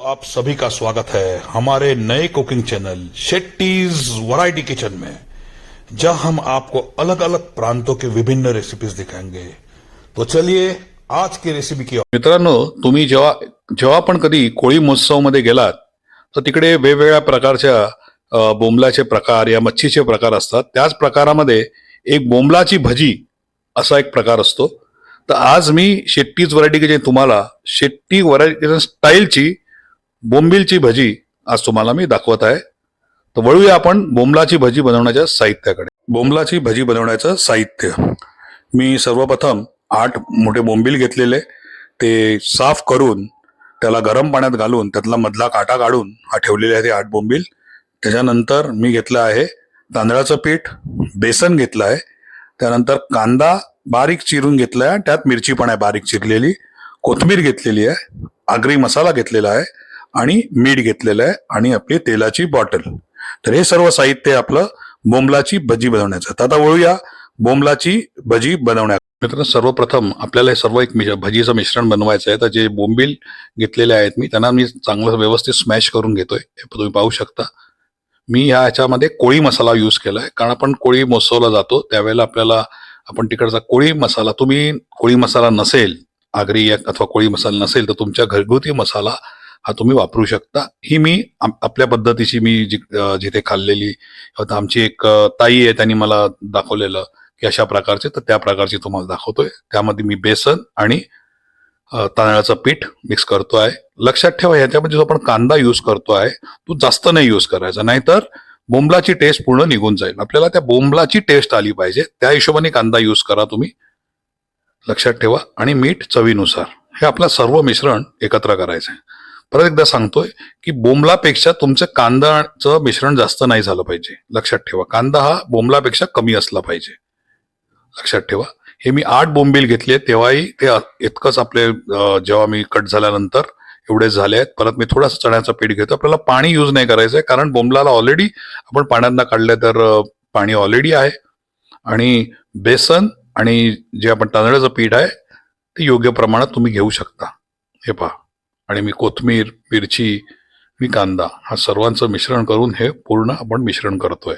आप सभी का स्वागत है हमारे नए cooking channel Shetty's variety kitchen में जहां हम आपको अलग अलग प्रांतों के विभिन्न रेसिपीज दिखाएंगे। तो चलिए आज की रेसिपी की मित्रांनो तुम्ही जेव्हा जेव्हा पण कधी कोळी महोत्सवमध्ये गेलात तर तिकडे वेगवेगळ्या प्रकारच्या बोंबलाचे प्रकार या मच्छीचे प्रकार असतात. त्याच प्रकारामध्ये एक बोंबलाची भजी असा एक प्रकार असतो. तर आज मी शेट्टीज व्हरायटी किचन तुम्हाला शेट्टी व्हरायटी स्टाईलची बोंबिलची भजी आज तुम्हाला मी दाखवत आहे. तर वळूया आपण बोंबलाची भजी बनवण्याच्या साहित्याकडे. बोंबलाची भजी बनवण्याचं साहित्य. मी सर्वप्रथम आठ मोठे बोंबील घेतलेले. ते साफ करून त्याला गरम पाण्यात घालून त्यातला मधला काटा काढून हा ठेवलेले आहे ते आठ बोंबील. त्याच्यानंतर मी घेतलं आहे तांदळाचं पीठ बेसन घेतलं आहे. त्यानंतर कांदा बारीक चिरून घेतला आहे त्यात मिरची पण आहे बारीक चिरलेली. कोथमीर घेतलेली आहे. आगरी मसाला घेतलेला आहे. आणि मीठ घेतलेलं आहे आणि आपली तेलाची बॉटल. तर हे सर्व साहित्य आपलं बोंबलाची भजी बनवण्याचं. आता वळूया बोंबलाची भजी बनवण्या मित्रांनो सर्वप्रथम आपल्याला हे सर्व एक भजीचं मिश्रण बनवायचं आहे. तर जे बोंबील घेतलेले आहेत मी त्यांना मी चांगलं व्यवस्थित स्मॅश करून घेतोय. तुम्ही पाहू शकता. मी ह्या ह्याच्यामध्ये कोळी मसाला यूज केला आहे कारण आपण कोळी मोसवला जातो त्यावेळेला आपल्याला आपण तिकडचा कोळी मसाला तुम्ही कोळी मसाला नसेल आगरी अथवा कोळी मसाला नसेल तर तुमच्या घरगुती मसाला हा तुम्ही वापरू शकता. ही मी आपल्या पद्धतीची मी जिथे खाल्लेली आता आमची एक ताई आहे त्यांनी मला दाखवलेलं की अशा प्रकारचे तर त्या प्रकारचे तुम्हाला दाखवतोय. त्यामध्ये मी बेसन आणि तांदळाचं पीठ मिक्स करतो आहे. लक्षात ठेवा याच्यामध्ये जो आपण कांदा यूज करतो आहे तो जास्त नाही यूज करायचा. नाहीतर बोंबलाची टेस्ट पूर्ण निघून जाईल. आपल्याला त्या बोंबलाची टेस्ट आली पाहिजे. त्या हिशोबाने कांदा यूज करा तुम्ही. लक्षात ठेवा. आणि मीठ चवीनुसार. हे आपलं सर्व मिश्रण एकत्र करायचं आहे परत एकदा सांगतोय की बोंबलापेक्षा तुमचं कांदाचं मिश्रण जास्त नाही झालं पाहिजे. लक्षात ठेवा. कांदा हा बोंबलापेक्षा कमी असला पाहिजे. लक्षात ठेवा. हे मी आठ बोंबील घेतले तेव्हाही ते इतकंच आपले जेव्हा मी कट झाल्यानंतर एवढे झाले आहेत. परत मी थोडासा चण्याचं पीठ घेतो. आपल्याला पाणी यूज नाही करायचं आहे. कारण बोंबलाला ऑलरेडी आपण पाण्यातनं काढलं तर पाणी ऑलरेडी आहे. आणि बेसन आणि जे आपण तांदळाचं पीठ आहे ते योग्य प्रमाणात तुम्ही घेऊ शकता. हे पहा. आणि मी कोथमीर मिरची आणि कांदा हा सर्वांचं मिश्रण करून हे पूर्ण आपण मिश्रण करतोय.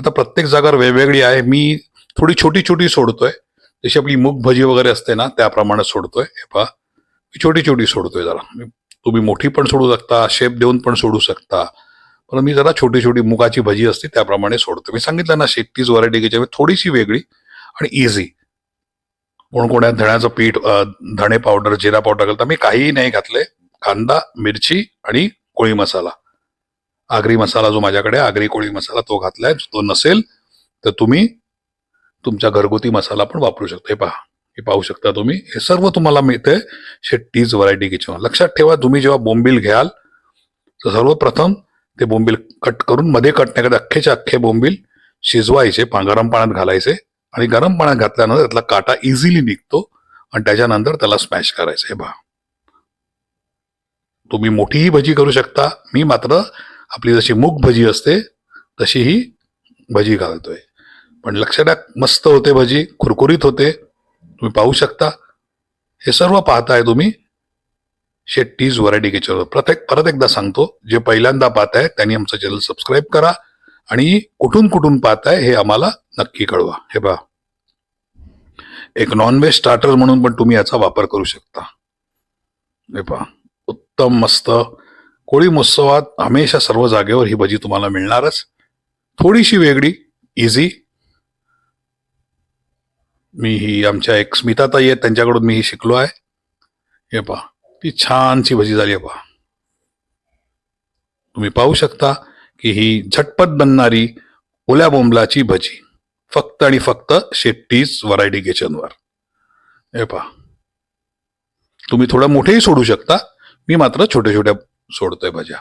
आता प्रत्येक जागा वेगवेगळी आहे. मी थोडी छोटी छोटी सोडतोय. जशी आपली मूग भजी वगैरे असते ना त्याप्रमाणे सोडतोय. हे पहा. मी छोटी छोटी सोडतोय जरा. तुम्ही मोठी पण सोडू शकता शेप देऊन पण सोडू शकता. पण मी जरा छोटी छोटी मुगाची भजी असते त्याप्रमाणे सोडतो मी सांगितलं ना शेट्टीज व्हरायटी घ्यायची थोडीशी वेगळी आणि इझी कोणकोण्यात धण्याचं पीठ धणे पावडर जिरा पावडर घालता. मी काहीही नाही घातले. कांदा मिरची आणि कोळी मसाला. आगरी मसाला जो माझ्याकडे आगरी कोळी मसाला तो घातलाय. तो नसेल तर तुम्ही तुमचा घरगुती मसाला पण वापरू शकता. हे पहा. हे पाहू शकता तुम्ही. हे सर्व तुम्हाला मिळते शेट्टीज व्हरायटी किचन. लक्षात ठेवा तुम्ही जेव्हा बोंबील घ्याल तर सर्वप्रथम ते बोंबील कट करून मध्ये कट नाही अख्खेचे अख्खे बोंबील शिजवायचे पांघरम पाण्यात घालायचे. आणि गरम पाण्यात घातल्यानंतर त्यातला काटा इझिली निघतो आणि त्याच्यानंतर त्याला स्मॅश करायचं. हे पहा. तुम्ही मोठीही भजी करू शकता. मी मात्र आपली जशी मूग भजी असते तशी ही भजी घालतोय. पण लक्षात द्या मस्त होते भजी कुरकुरीत होते. तुम्ही पाहू शकता. हे सर्व पाहताय तुम्ही. शेट्टीज व्हरायटी किचनवर प्रत्येक परत एकदा सांगतो जे पहिल्यांदा पाहताय त्यांनी आमचं चॅनल सबस्क्राईब करा. आणि कुठून कुठून पाहताय हे आम्हाला नक्की कळवा. हे पहा. एक नॉनव्हेज स्टार्टर म्हणून पण तुम्ही याचा वापर करू शकता. हे पहा. उत्तम मस्त. कोळी महोत्सवात हमेशा सर्व जागेवर ही भजी तुम्हाला मिळणारच. थोडीशी वेगळी इझी मी ही आमच्या एक स्मिताताई आहेत त्यांच्याकडून मी ही शिकलो आहे. हे पहा. ती छानशी भजी झाली आहे पहा. तुम्ही पाहू शकता की ही झटपट बनणारी ओल्या बोंबलाची भजी. फक्त आणि फक्त शेट्टीज व्हरायटी किचनवर हे पहा. तुम्ही थोडं मोठेही सोडू शकता. मी मात्र छोट्या छोट्या सोडतोय भज्या.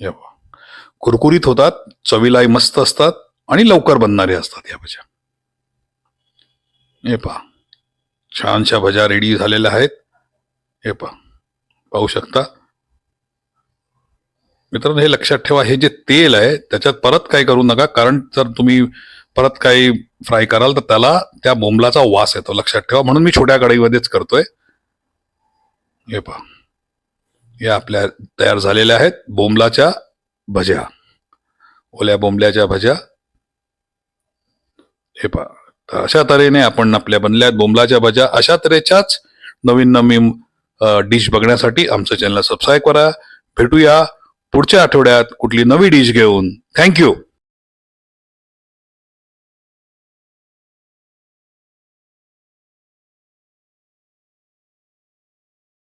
हे पहा. कुरकुरीत होतात चवीलाही मस्त असतात आणि लवकर बनणारे असतात या भज्या. हे पहा. छानशा भज्या रेडी झालेल्या आहेत. हे पहा. पाहू शकता. मित्रांनो हे लक्षात ठेवा हे जे तेल आहे त्याच्यात परत काय करू नका. कारण जर तुम्ही परत काही फ्राय कराल तर त्याला त्या बोंबलाचा वास येतो लक्षात ठेवा. म्हणून मी छोट्या कढईमध्येच करतोय. हे पहा. या आपल्या तयार झालेल्या आहेत बोंबलाच्या भज्या. ओल्या बोंबल्याच्या भज्या. हे पहा. तर अशा तऱ्हेने आपण आपल्या बनल्या आहेत बोंबलाच्या भज्या. अशा तऱ्हेच्याच नवीन नवीन डिश बघण्यासाठी आमचं चॅनल सबस्क्राईब करा. भेटूया पुढच्या आठवड्यात कुठली नवी डिश घेऊन. थँक्यू